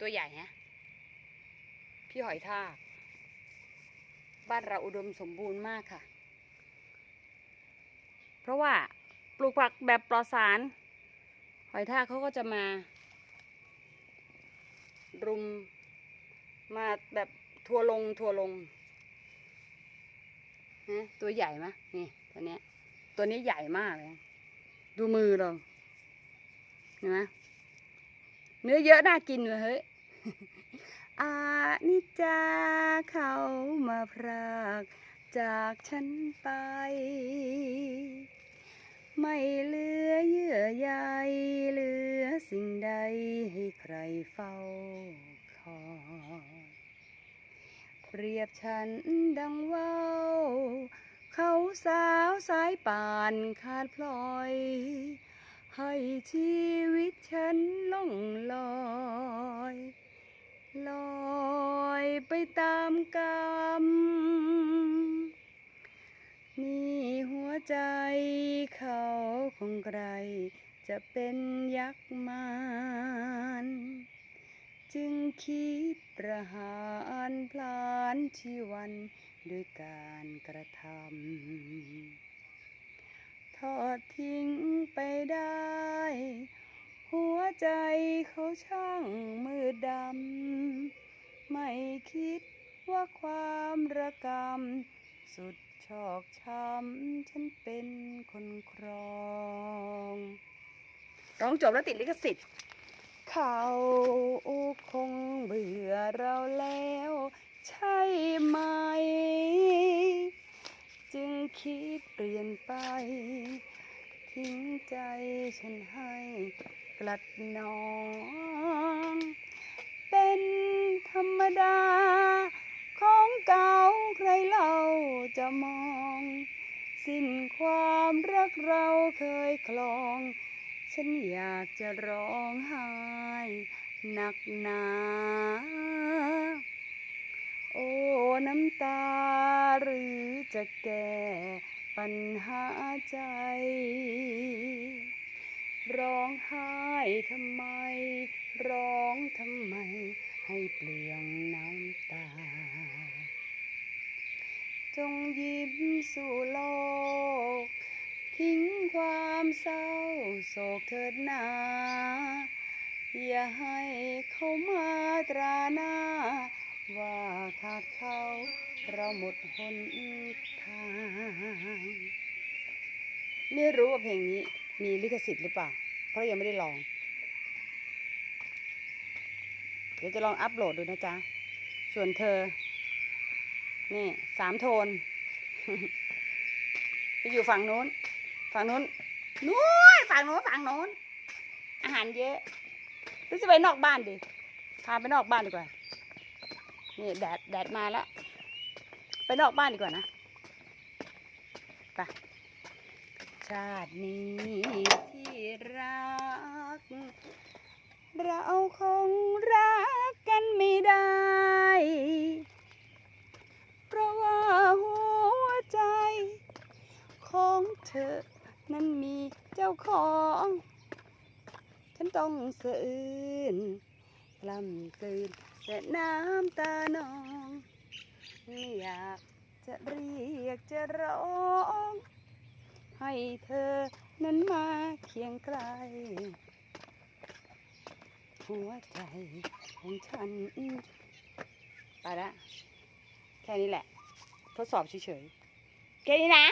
ตัวใหญ่ฮะพี่หอยทากบ้านเราอุดมสมบูรณ์มากค่ะ เพราะว่าปลูกผักแบบปลอดสาร หอยทากเขาก็จะมา รุมมาแบบทัวลงทัวลงนะตัวใหญ่ไหมนี่ตัวเนี้ยตัวนี้ใหญ่มากเลย ดูมือเราเห็นไหม เนื้อเยอะน่ากินเลยเฮ้ยอานิจจาเขามาพรากจากฉันไป ไม่เหลือเยื่อใยเหลือสิ่งใดให้ใครเฝ้าคอยเปรียบฉันดังว่าวเขาสาวสายป่านขาดพลอย ให้ชีวิตฉันล่องลอย ลอยไปตามกรรม นี่หัวใจเขาของใคร จะเป็นยักษ์มารจึงคิดประหารพลานชีวันด้วยการกระทำ ทอดทิ้งไปได้ หัวใจเขาช่างมืดดำ ไม่คิดว่าความระกำ สุดชอกช้ำ ฉันเป็นคนครอง ร้องจบแล้วติดลิขสิทธิ์ เขาคงเบื่อเราแล้ว ใจฉันให้กลัดนอง เป็นธรรมดา ของเก่าใครเล่าจะมอง สิ้นความรักเราเคยคลอง ฉันอยากจะร้องไห้หนักหนาโอ้น้ำตาหรือจะแก้ปัญหาใจ ร้องไห้ทำไม ร้องทำไม ให้เปลืองน้ำตา จงยิ้มสู่โลก ทิ้งความเศร้าโศกเถิดนา อย่าให้เขามาตราหน้า ว่าขาดเขาเราหมดหนทาง ไม่รู้ว่าเพลงนี้มีลิขสิทธิ์หรือเปล่า เพราะยังไม่ได้ลอง เดี๋ยวจะลองอัพโหลดดูนะจ๊ะ ส่วนเธอ นี่สามโทน ไปอยู่ฝั่งนู้น ฝั่งนู้นนู้นฝั่งนู้นฝั่งนู้น อาหารเยอะรือจะไปนอกบ้านดิ พาไปนอกบ้านดีกว่า นี่แดดแดดมาแล้ว ไปนอกบ้านดีกว่านะ ไป ชาตินี้ รัก เราคงรักกันไม่ได้ เพราะว่าหัวใจ ของเธอนั้นมีเจ้าของ ฉันต้องสะอื้นกล้ำกลืนแต่น้ำตานอง ไม่อยากจะเรียกจะร้อง ให้เธอนั้นมาเคียงไกล้หัวใจของฉันไปละแค่นี้แหละ ทดสอบเฉยๆแค่นี้นะ